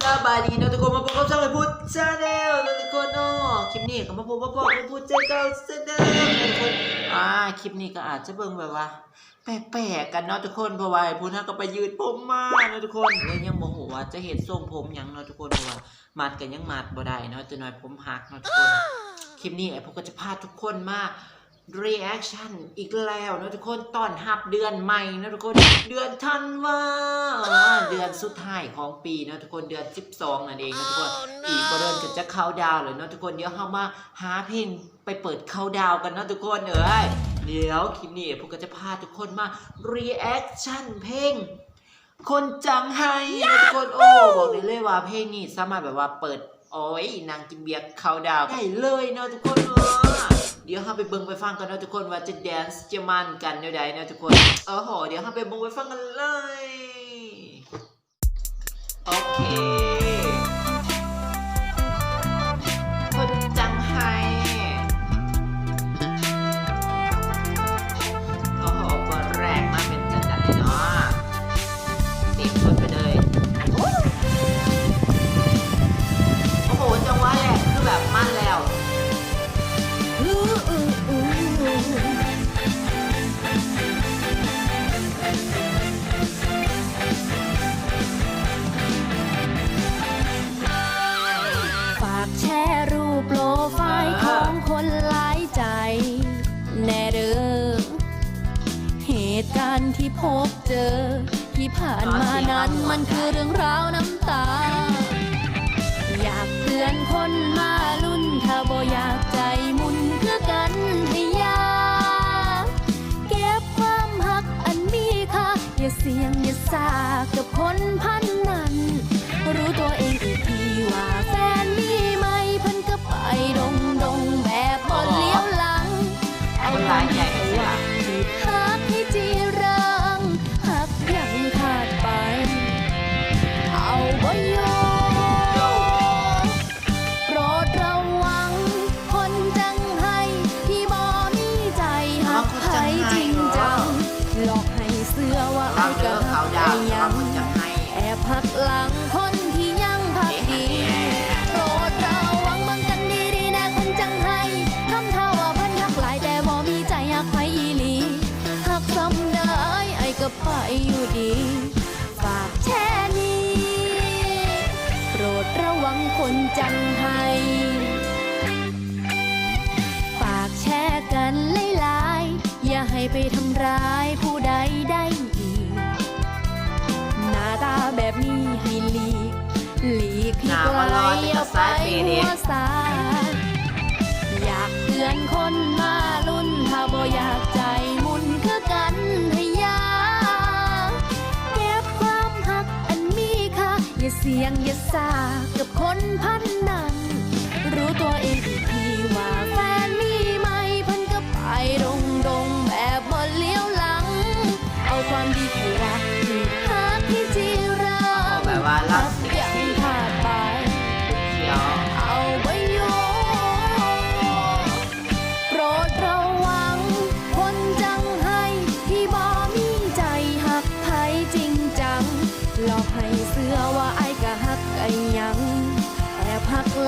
สบายดีเนาะทุกคนมาพบกับช่องไอพุทธชาแนลนะทุกคนเนาะคลิปนี้ก็มาพบกับพ่อไอพุทธเจ้าเก้าชาแนลนะทุกคนอ่าคลิปนี้ก็อาจจะเบิ่งแบบว่าแปลกๆกันเนาะทุกคนเพราะว่าไอ้พูน่าก็ไปยืดผมมาเนาะทุกคนเลยยังโมโหว่าจะเห็นทรงผมยังเนาะทุกคนเพราะว่ามัดกันยังมัดบ่ได้เนาะจะหน่อยผมหักเนาะทุกคนคลิปนี้ไอ้พวกก็จะพาทุกคนมา reaction อีกแล้วเนาะทุกคนตอนหับเดือนใหม่เนาะทุกคนเดือนธันวาอ่าเดือนสุดท้ายของปีเนาะทุกคนเดือน 12นั่นเองเนาะทุกคน อีกบ่เดือนก็จะเข้าดาวน์เลยเนาะทุกคนเดี๋ยวเฮามาหาเพลงไปเปิดเข้าดาวน์กันเนาะทุกคนเอ้ยเดี๋ยวคลิปนี้พวกก็จะพาทุกคนมา reaction เพลงคนจังไห้นะทุกคนโอ้บอกได้เลยว่าเพลงนี้สามารถแบบว่าเปิดโอ้ยนางกินเบียร์เขาดาวน์ได้เลยเนาะทุกคนเออ เดี๋ยวเราไปเบิ่งไปฟังกันนะทุกคนว่าจะแดนซ์จะมันกันเดี๋ยวใดนะทุกคนเออโหเดี๋ยวเราไปเบิ่งไปฟังกันเลยโอเคคนจังไห้โอ้โหตัวแรกมาเป็นจังจังเลยเนาะตีมคน การที่พบเจอ ที่ผ่านมานั้นมันคือเรื่องราวน้ำตา อยากเตือนคนมาลุ่นถ้าบ่อยากใจมุนคือกันให้ยาเก็บความหักอันมีค่าอย่าเสี่ยงอย่าสากับคนพัน เราเจอเขาดาวน์ยัว่างคนจังไห้แอบหักหลังคนที่ยังพักดีโปรดระวังบังกันดีๆนะคนจังให้ทำท่าว่าเพันหักหลายแต่บ่มีใจอยากไปอีหลีหักซ้ำได้ไอ้ก็ไปอยู่ดีฝากแช่นี้โปรดระวังคนจังให้ฝากแชร์กันหลายๆอย่าให้ไปทำร้าย กให้ไกลเอาไปหัวสาอยากเตือนคนมาลุ่นถ้าบ่อยากใจมุนคือกันให้ยาเก็บความหักอันมีค่าอย่าเสี่ยงอย่าสากับคนพันนั้น รู้ตัวเองอีกทีว่าแฟนมีไหมพิ่นก็ไปดงดงแบบบ่เลี้ยวหลัง เอาความดีที่รักที่หักที่จีรัเอากแบบว่ารัก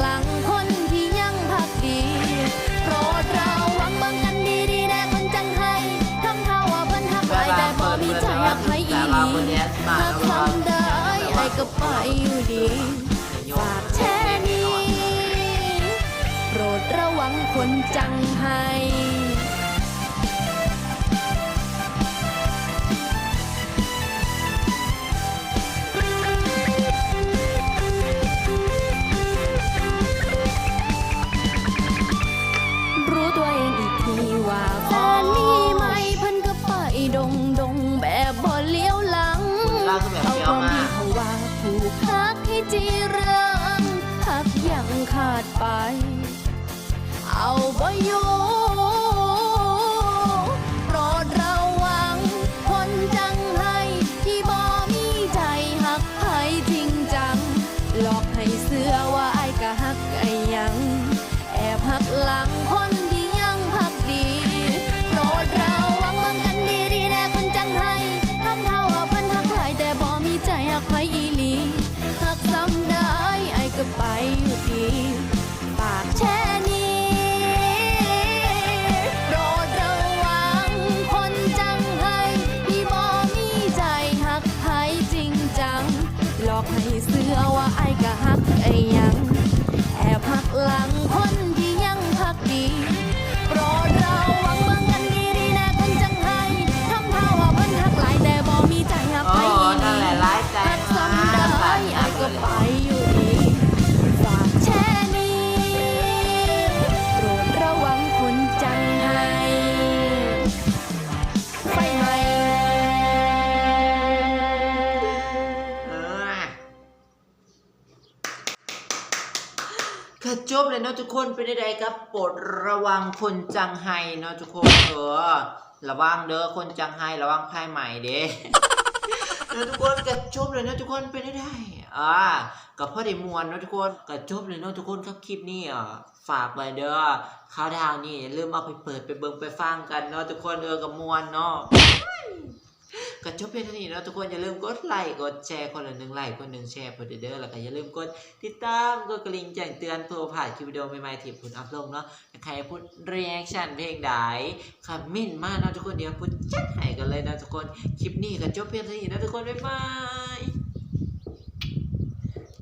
หลังคนที่ยังพักดีโปรดระวังเบังกันดีๆแน่คนจังไห้ทำท่าว่าเพิ่นหักหลายแต่บ่มีใจหักไผอีหว่าลีคนแดนซ์มาหักแล้วก็ทำได้ไอ้ก็ไปอยู่ดีฝากแช่นี้โปรดระวังคนจังไห้ อกให้เสื้อว่าไอ้กะฮัก ก็จบเลยเนาะทุกคนเป็นใดๆครับโปรดระวังคนจังไห้เนาะทุกคนเออระวังเด้อคนจังไห้ระวังไพ่ใหม่เด้เนาะทุกคนก็จบเลยเนาะทุกคนเป็นได้ๆอ่ากับพ่อได้มวนเนาะทุกคนก็จบเลยเนาะทุกคนครับคลิปนี้อะฝากไว้เด้อข้าวดาวนี่อย่าลืมเอาไปเปิดไปเบิ่งไปฟังกันเนาะทุกคนเออกับมวนเนาะ ก็จบเพียงเท่านี้เนาะทุกคนอย่าลืมกดไลค์กดแชร์คนละหนึ่งไลค์คนหนึ่งแชร์เพื่อเด้อแล้วก็อย่าลืมกดติดตามกดกระดิ่งแจ้งเตือนเพื่อผ่านคลิปวิดีโอใหม่ๆที่ผมอัพลงเนาะใครพูดเรีแอคชั่นเพลงใดคอมเมนต์มาเนาะทุกคนเดี๋ยวพูดจัดให้กันเลยนะทุกคนคลิปนี้ก็จบเพียงเท่านี้นะทุกคนบ๊ายบาย